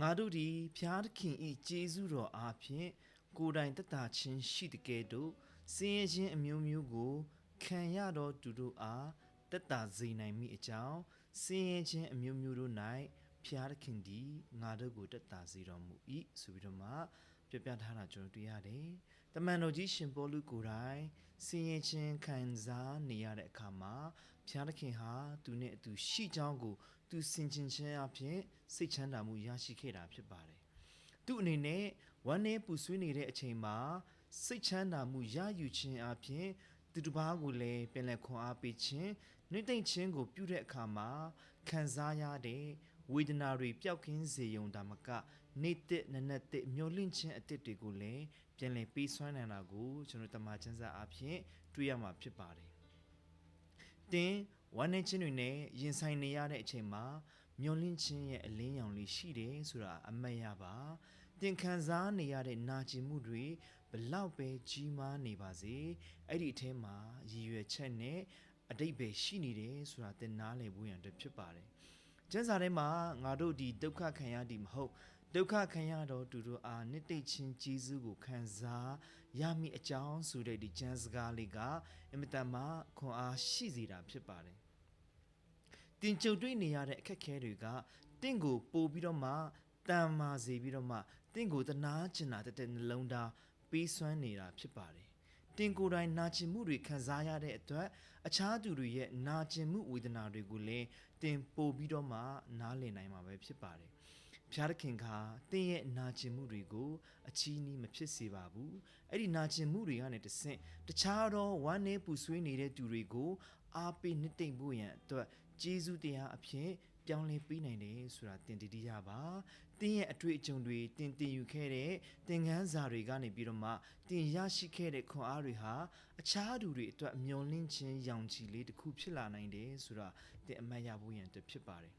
ငါတို့သည်ဖျားသခင်ဤကျေးဇူးတော်အားဖြင့်ကိုယ်တိုင်တတ်တာချင်းရှိတကယ်တို့စင်ရင်ချင်းအမျိုးမျိုးကိုခံရတော်သူတို့အားတက်တာစေနိုင်မိအကြောင်းစင်ရင်ချင်းအမျိုးမျိုးတို့၌ဖျားသခင်သည်ငါတို့ကိုတက်တာစေတော်မူ၏ဆိုပြီးတော့မှပြပြထားတာကျွန်တော်တွေ့ရတယ်။တမန်တော်ကြီးရှင်ပေါလုကိုယ်တိုင်စင်ရင်ချင်းခံစားနေရတဲ့အခါမှာဖျားသခင်ဟာသူနဲ့အတူရှိကြောင်းကို သူစင်ချင်ခြင်းအဖြစ်စိတ်ချမ်းသာမှုရရှိခဲ့တာဖြစ်ပါတယ်။သူအနေနဲ့ဝမ်းနည်းပူဆွေးနေတဲ့အချိန်မှာစိတ်ချမ်းသာမှုရယူခြင်းအပြင်သူတစ်ပါးကိုလည်းပြန်လည်ခွန်အားပေးခြင်းနှိမ့်သိမ့်ခြင်းကိုပြုတဲ့အခါမှာခံစားရတဲ့ဝေဒနာတွေပျောက်ကင်းစေုံဒါမက နေတဲ့နက်နက်တဲ့မျောလင့်ခြင်းအတစ်တွေကိုလည်းပြန်လည်ပေးစွမ်းနိုင်တာကိုကျွန်တော်တမန်ကျမ်းစာအဖြစ်တွေ့ရမှာဖြစ်ပါတယ်။တင်း ဝမ်းနေခြင်းတွေနဲ့ရင်ဆိုင်နေရတဲ့အချိန်မှာမျောလင့်ခြင်းရဲ့အလင်းရောင်လေးရှိတယ်ဆိုတာအမှတ်ရပါတင်ခံစားနေရတဲ့နာကျင်မှုတွေဘလောက်ပဲကြီးမားနေပါစေအဲ့ဒီအထဲမှာရည်ရွယ်ချက်နဲ့အတိတ်ပဲရှိနေတယ်ဆိုတာသင်နားလည်ဖို့ရန်အတွက်ဖြစ်ပါတယ်ကျမ်းစာထဲမှာငါတို့ဒီဒုက္ခခံရသည်မဟုတ် ဒုက္ခခံရတော့သူတို့အားနှစ်သိမ့်ချင်းကျေးဇူးကိုခံစားရမည့်အကြောင်းဆိုတဲ့ဒီကျမ်းစကားလေးကအင်မတန်မှခွန်အားရှိစေတာဖြစ်ပါတယ်တင်ကြုံတွေ့နေရတဲ့အခက်အခဲတွေကတင့်ကိုပို့ပြီးတော့မှတန်မာစေပြီးတော့မှတင့်ကိုတနာကျင်တာတဲ့တဲ့နှလုံးသားပေးစွမ်းနေတာဖြစ်ပါတယ်တင်ကိုယ်တိုင်နာကျင်မှုတွေခံစားရတဲ့အတွက်အခြားသူတွေရဲ့နာကျင်မှုဝေဒနာတွေကိုလည်းတင်ပို့ပြီးတော့မှနားလည်နိုင်မှာပဲဖြစ်ပါတယ် ဖျားသခင်ကတင်းရဲ့နာကျင်မှုတွေကိုအချီးနှီးမဖြစ်စေပါဘူးအဲ့ဒီနာကျင်မှုတွေကနေတဆင့်တခြားသောဝမ်းနည်းပူဆွေးနေတဲ့သူတွေကိုအားပေးနှစ်သိမ့်ဖို့ရန်အတွက်ကျေးဇူးတရားအဖြစ်ပြောင်းလဲပေးနိုင်တယ်ဆိုတာတင်တည်တည်ရပါတင်းရဲ့အတွေ့အကြုံတွေတင်တင်ယူခဲ့တဲ့သင်ခန်းစာတွေကနေပြီးတော့မှတင်ရရှိခဲ့တဲ့ခွန်အားတွေဟာအခြားသူတွေအတွက်မျောလင့်ခြင်းရောင်ချီလေးတစ်ခုဖြစ်လာနိုင်တယ်ဆိုတာတင်အမှတ်ရဖို့ရန်အတွက်ဖြစ်ပါတယ်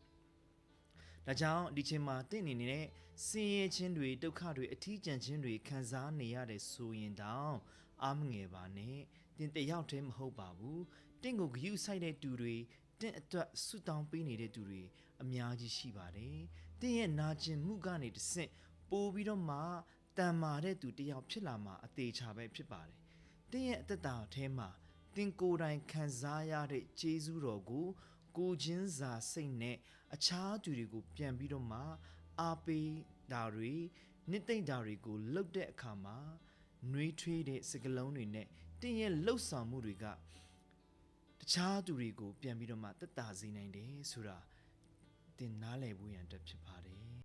ဒါကြောင့်ဒီချိန်မှာတင့်အနေနဲ့ဆင်းရဲခြင်းတွေဒုက္ခတွေအထီးကျန်ခြင်းတွေခံစားနေရတဲ့ဆိုရင်တောင်အားမငယ်ပါနဲ့တင်တယောက်တည်းမဟုတ်ပါဘူးတင့်ကိုဂယုဆိုင်တဲ့သူတွေတင့်အတွက်ဆုတောင်းပေးနေတဲ့သူတွေအများကြီးရှိပါတယ်တင့်ရဲ့နာကျင်မှုကနေတဆင့်ပို့ပြီးတော့မှတန်မာတဲ့သူတယောက်ဖြစ်လာမှာအသေးချာပဲဖြစ်ပါတယ်တင့်ရဲ့အသက်တာအထဲမှာတင်ကိုယ်တိုင်ခံစားရတဲ့ကျေးဇူးတော်ကို ကိုချင်းစာစိတ်နဲ့အခြားသူတွေကိုပြန်ပြီးတော့မှအားပေးတာတွေနှစ်သိမ့်တာတွေကိုလှုပ်တဲ့အခါမှာနှွေးထွေးတဲ့စကလုံးတွေနဲ့တင်းရဲ့လှုပ်ဆောင်မှုတွေကတခြားသူတွေကိုပြန်ပြီးတော့မှတက်တာစေနိုင်တယ်ဆိုတာတင်နားလည်ဖို့ရန်အတွက်ဖြစ်ပါတယ်